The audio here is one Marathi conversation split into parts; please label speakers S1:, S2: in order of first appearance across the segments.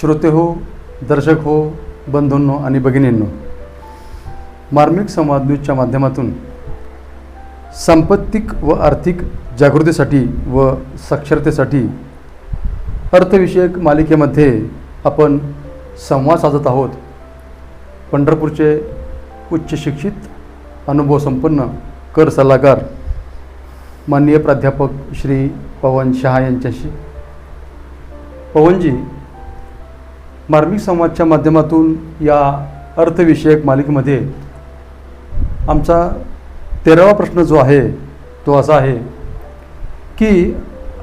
S1: श्रोते हो दर्शक हो बंधूंनो आणि भगिनींनो मार्मिक संवाद न्यूजच्या माध्यमातून सांपत्तिक व आर्थिक जागृतीसाठी व साक्षरतेसाठी अर्थविषयक मालिकेमध्ये आपण संवाद साधत आहोत. पंढरपूरचे उच्च शिक्षित अनुभवसंपन्न कर सल्लागार माननीय प्राध्यापक श्री पवन शहा यांच्याशी. पवनजी मार्मिक संवादच्या माध्यमातून या अर्थविषयक मालिकेमध्ये आमचा तेरावा प्रश्न जो आहे तो असा आहे की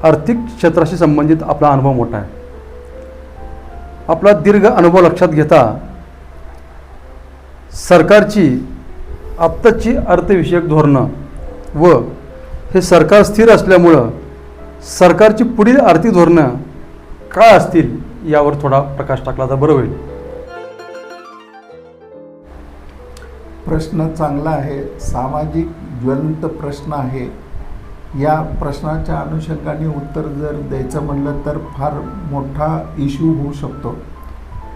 S1: आर्थिक क्षेत्राशी संबंधित आपला अनुभव मोठा आहे. आपला दीर्घ अनुभव लक्षात घेता सरकारची आत्ताची अर्थविषयक धोरणं व हे सरकार स्थिर असल्यामुळं सरकारची पुढील आर्थिक धोरणं काय असतील यावर थोडा प्रकाश टाकला तर बरं होईल.
S2: प्रश्न चांगला आहे. सामाजिक ज्वलंत प्रश्न आहे. या प्रश्नाच्या अनुषंगाने उत्तर जर द्यायचं म्हणलं तर फार मोठा इश्यू होऊ शकतो.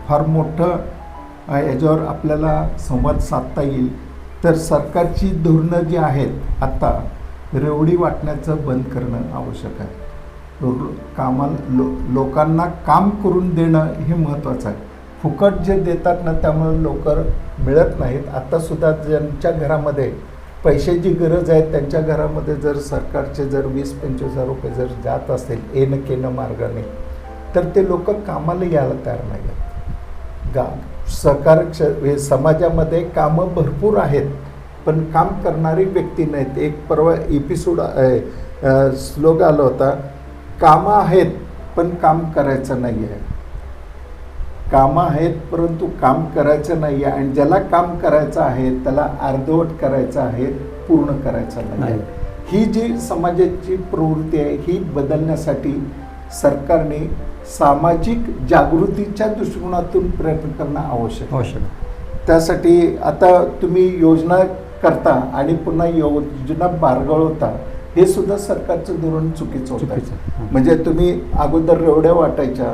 S2: फार मोठं याच्यावर आपल्याला संवाद साधता येईल. तर सरकारची धोरणं जी आहेत आत्ता रेवडी वाटण्याचं बंद करणं आवश्यक आहे. कामाला लो लोकांना काम करून देणं हे महत्त्वाचं आहे. फुकट जे देतात ना त्यामुळे लवकर मिळत नाहीत. आत्तासुद्धा ज्यांच्या घरामध्ये पैशाची गरज आहे त्यांच्या घरामध्ये जर सरकारचे जर वीस पंचवीस हजार रुपये जर जात असेल येणं केनं मार्गाने तर ते लोक कामाला यायला तयार नाही आहेत गा सहकार क्ष हे समाजामध्ये कामं भरपूर आहेत पण काम करणारी व्यक्ती नाहीत. एक परवा एपिसोड स्लोग आला होता कामं आहेत पण काम करायचं नाही आहे कामं आहेत परंतु काम करायचं नाही आहे आणि ज्याला काम करायचं आहे त्याला अर्धवट करायचं आहे पूर्ण करायचं नाही आहे ही जी समाजाची प्रवृत्ती आहे ही बदलण्यासाठी सरकारने सामाजिक जागृतीच्या दृष्टिकोनातून प्रयत्न करणं आवश्यक.
S1: आवश्यक.
S2: त्यासाठी आता तुम्ही योजना करता आणि पुन्हा योजना बारगळवता हे सुद्धा सरकारचं धोरण चुकीचं होतं. म्हणजे तुम्ही अगोदर रेवड्या वाटायच्या.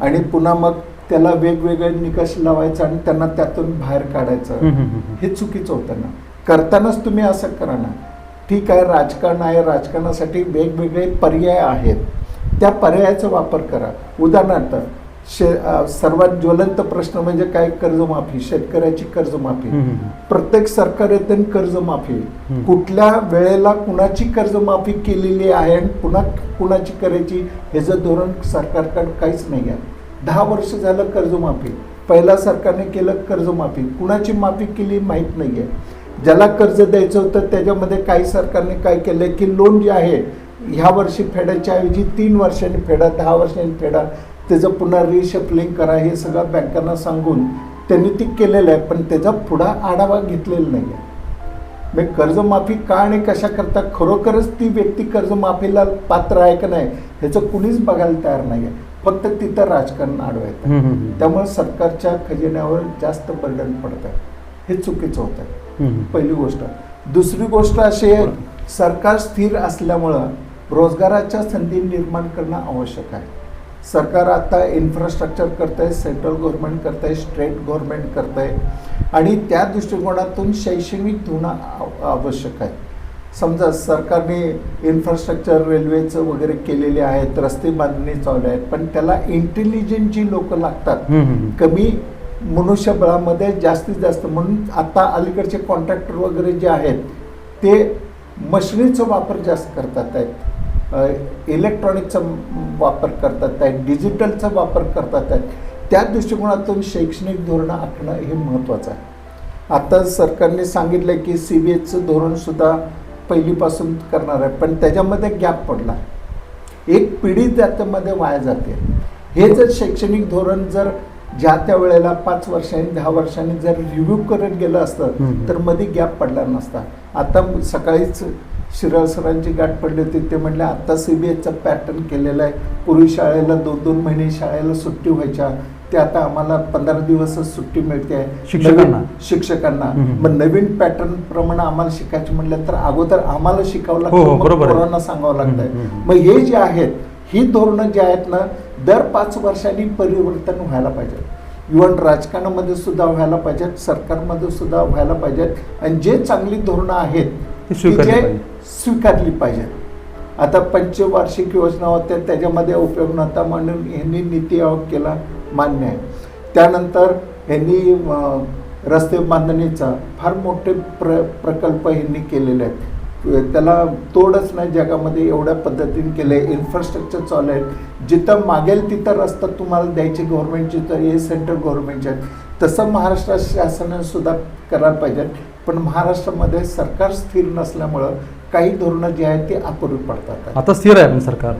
S2: आणि पुन्हा मग त्याला वेगवेगळे निकष लावायचं आणि त्यांना त्यातून बाहेर काढायचं.
S1: हे
S2: चुकीचं होतं ना करतानाच तुम्ही असं करा ना ठीक आहे राजकारण आहे राजकारणासाठी वेगवेगळे पर्याय आहेत त्या पर्यायाचा वापर करा उदाहरणार्थ शे सर्वात ज्वलंत प्रश्न म्हणजे काय? कर्जमाफी शेतकऱ्याची कर्जमाफी. प्रत्येक सरकार येते कर्जमाफी. कुठल्या वेळेला कुणाची कर्जमाफी केलेली आहे आणि पुन्हा कुणाची करायची ह्याचं धोरण सरकारकडे काहीच नाही आहे. दहा वर्ष झालं कर्जमाफी. पहिला सरकारने केलं कर्जमाफी. कुणाची माफी केली माहीत नाही आहे. ज्याला कर्ज द्यायचं होतं त्याच्यामध्ये काही सरकारने काय केलं की लोन जे आहे ह्या वर्षी फेडायच्या ऐवजी तीन वर्षांनी फेडा दहा वर्षांनी फेडा. त्याचं पुन्हा रिशफलिंग करा हे सगळं बँकांना सांगून त्यांनी ती केलेलं आहे पण त्याचा पुढा आढावा घेतलेला नाही आहे मग कर्जमाफी का आणि कशा करता खरोखरच ती व्यक्ती कर्जमाफीला पात्र आहे का नाही ह्याचं कुणीच बघायला तयार नाही आहे फक्त तिथं राजकारण
S1: हं, हं.
S2: त्यामुळे सरकारच्या खजिन्यावर जास्त बर्डन पडत आहे हे चुकीचं होतं
S1: हं, हं.
S2: पहिली गोष्ट. दुसरी गोष्ट अशी आहे सरकार स्थिर असल्यामुळं रोजगाराच्या संधी निर्माण करणं आवश्यक आहे. सरकार आता इन्फ्रास्ट्रक्चर करत आहे सेंट्रल गव्हर्नमेंट करत आहे स्टेट गव्हर्नमेंट करत आहे आणि त्या दृष्टिकोनातून शैक्षणिक आव- आवश्यक आहे. समजा सरकारने इन्फ्रास्ट्रक्चर रेल्वेचं वगैरे केलेले आहेत रस्ते बांधणी चालू आहेत पण त्याला इंटेलिजंट जी लोक लागतात. कमी मनुष्यबळामध्ये जास्तीत जास्त म्हणून आता अलीकडचे कॉन्ट्रॅक्टर वगैरे जे आहेत ते मशिनीचा वापर जास्त करतात आहेत. इलेक्ट्रॉनिकचा वापर करतात आहेत डिजिटलचा वापर करतात आहेत. त्या दृष्टिकोनातून शैक्षणिक धोरणं आखणं हे महत्त्वाचं आहे. आता सरकारने सांगितलं की सी बी एसचं धोरणसुद्धा पहिलीपासून करणार आहे पण त्याच्यामध्ये गॅप पडला. एक पिढी त्याच्यामध्ये वाया जाते. हे जर शैक्षणिक धोरण जर ज्या त्या वेळेला पाच वर्षांनी दहा वर्षांनी जर रिव्ह्यू करत गेलं असतं. तर मध्ये गॅप पडला नसता. आता सकाळीच शिराळ सरांची गाठ पडली होती ते म्हणले आता सी बी एसचा पॅटर्न केलेला आहे पूर्वी शाळेला दोन दोन महिने शाळेला सुट्टी व्हायच्या ते आता आम्हाला पंधरा दिवसच सुट्टी मिळते आहे.
S1: शिक्षकांना.
S2: शिक्षकांना. मग नवीन पॅटर्न प्रमाणे आम्हाला शिकायचं म्हणलं तर अगोदर आम्हाला शिकावं
S1: हो, हो,
S2: लागतं. पोरांना सांगावं लागतंय. मग हे जे आहेत ही धोरणं जी आहेत ना दर पाच वर्षांनी परिवर्तन व्हायला पाहिजे इव्हन राजकारणामध्ये सुद्धा व्हायला पाहिजेत सरकारमध्ये सुद्धा व्हायला पाहिजेत आणि जे चांगली धोरणं आहेत
S1: स्वीकारली पाहिजे.
S2: आता पंचवार्षिक योजना होत्या त्याच्यामध्ये उपयोग नव्हता म्हणून यांनी नीती आयोग केला मान्य आहे. त्यानंतर यांनी रस्ते बांधणीचा फार मोठे प्र प्रकल्प यांनी केलेले आहेत. त्याला तोडच नाही जगामध्ये एवढ्या पद्धतीने केलं. आहे इन्फ्रास्ट्रक्चर चालू आहे जिथं मागेल तिथं रस्ता तुम्हाला द्यायचे गव्हर्नमेंटचे तर हे सेंट्रल गव्हर्नमेंटचे आहेत. तसं महाराष्ट्र शासनाने सुद्धा करायला पाहिजेत. पण महाराष्ट्रामध्ये सरकार स्थिर नसल्यामुळं काही धोरणं जी आहेत ती अपुरी पडतात
S1: आता स्थिर आहे पण सरकार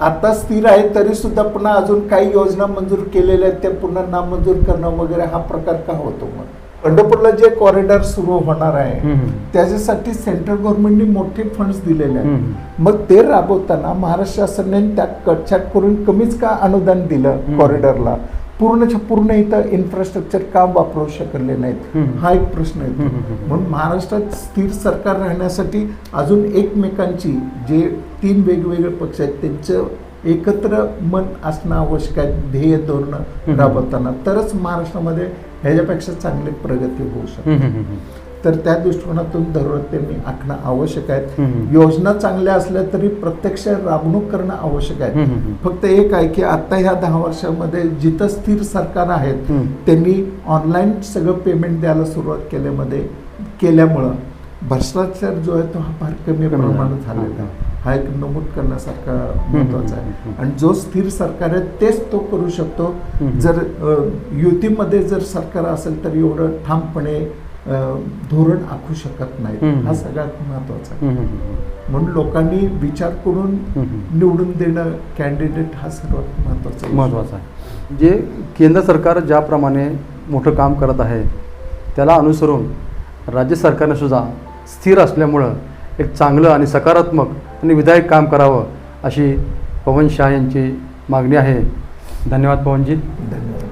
S2: आता स्थिर आहे तरी सुद्धा पुन्हा अजून काही योजना मंजूर केलेल्या आहेत त्या पुन्हा नामंजूर करणं वगैरे हा प्रकार का होतो मग पंढरपूरला जे कॉरिडॉर सुरू होणार आहे. त्याच्यासाठी सेंट्रल गव्हर्नमेंटने मोठे फंड्स दिलेले आहेत. मग ते राबवताना महाराष्ट्र शासनाने त्यात कटछाट करून कमीच का अनुदान दिलं. कॉरिडॉरला पूर्णच्या पूर्ण इथं इन्फ्रास्ट्रक्चर का वापरू शकले नाहीत. हा एक प्रश्न येतो
S1: हम्म.
S2: म्हणून महाराष्ट्रात स्थिर सरकार राहण्यासाठी अजून एकमेकांची जे तीन वेगवेगळे पक्ष आहेत त्यांचं एकत्र मन असणं आवश्यक आहे ध्येय धोरणं. राबवताना तरच महाराष्ट्रामध्ये ह्याच्यापेक्षा चांगली प्रगती होऊ शकते. तर त्या दृष्टिकोनातून धोरण त्यांनी आखणं आवश्यक आहे. योजना चांगल्या असल्या तरी प्रत्यक्ष राबणूक करणं आवश्यक आहे. फक्त एक आहे की आता ह्या दहा वर्षामध्ये जिथं स्थिर सरकार आहेत. त्यांनी ऑनलाईन सगळं पेमेंट द्यायला सुरुवात केल्यामध्ये केल्यामुळं भ्रष्टाचार जो आहे तो हा फार कमी प्रमाणात
S1: झाला.
S2: झालेला आहे हा एक नमूद करण्यासारखा महत्त्वाचा आहे. आणि जो स्थिर सरकार आहे तेच तो करू शकतो. जर युतीमध्ये जर सरकार असेल तर एवढं ठामपणे धोरण आखू शकत नाही. हा सगळ्यात
S1: महत्त्वाचा.
S2: म्हणून लोकांनी विचार करून. निवडून देणं कॅन्डिडेट हा सर्वात महत्त्वाचा विषय.
S1: महत्त्वाचं आहे जे केंद्र सरकार ज्याप्रमाणे मोठं काम करत आहे त्याला अनुसरून राज्य सरकारने सुद्धा स्थिर असल्यामुळं एक चांगलं आणि सकारात्मक आणि विधायक काम करावं अशी पवन शाह यांची मागणी आहे धन्यवाद पवनजी
S2: धन्यवाद